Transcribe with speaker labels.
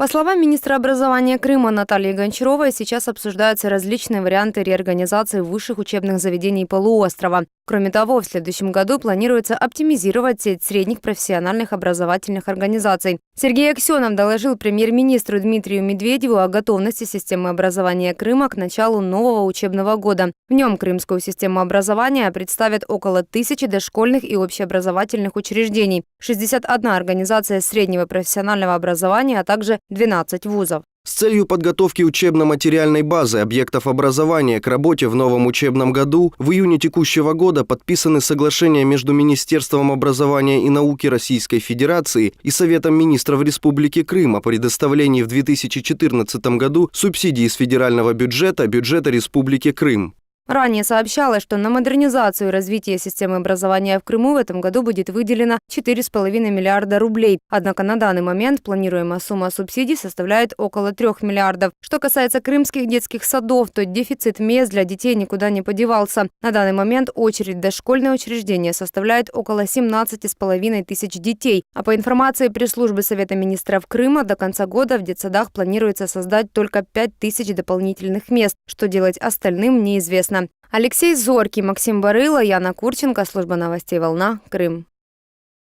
Speaker 1: По словам министра образования Крыма Натальи Гончаровой, сейчас обсуждаются различные варианты реорганизации высших учебных заведений полуострова. Кроме того, в следующем году планируется оптимизировать сеть средних профессиональных образовательных организаций. Сергей Аксенов доложил премьер-министру Дмитрию Медведеву о готовности системы образования Крыма к началу нового учебного года. В нем крымскую систему образования представят около тысячи дошкольных и общеобразовательных учреждений, 61 организация среднего профессионального образования, а также 12 вузов.
Speaker 2: С целью подготовки учебно-материальной базы объектов образования к работе в новом учебном году в июне текущего года подписаны соглашения между Министерством образования и науки Российской Федерации и Советом министров Республики Крым о предоставлении в 2014 году субсидий из федерального бюджета бюджета Республики Крым.
Speaker 1: Ранее сообщалось, что на модернизацию и развитие системы образования в Крыму в этом году будет выделено 4,5 миллиарда рублей. Однако на данный момент планируемая сумма субсидий составляет около 3 миллиардов. Что касается крымских детских садов, то дефицит мест для детей никуда не подевался. На данный момент очередь в дошкольное учреждение составляет около 17,5 тысяч детей. А по информации пресс-службы Совета министров Крыма, до конца года в детсадах планируется создать только 5 тысяч дополнительных мест. Что делать остальным, неизвестно. Алексей Зоркий, Максим Барыла, Яна Курченко, служба новостей «Волна», Крым.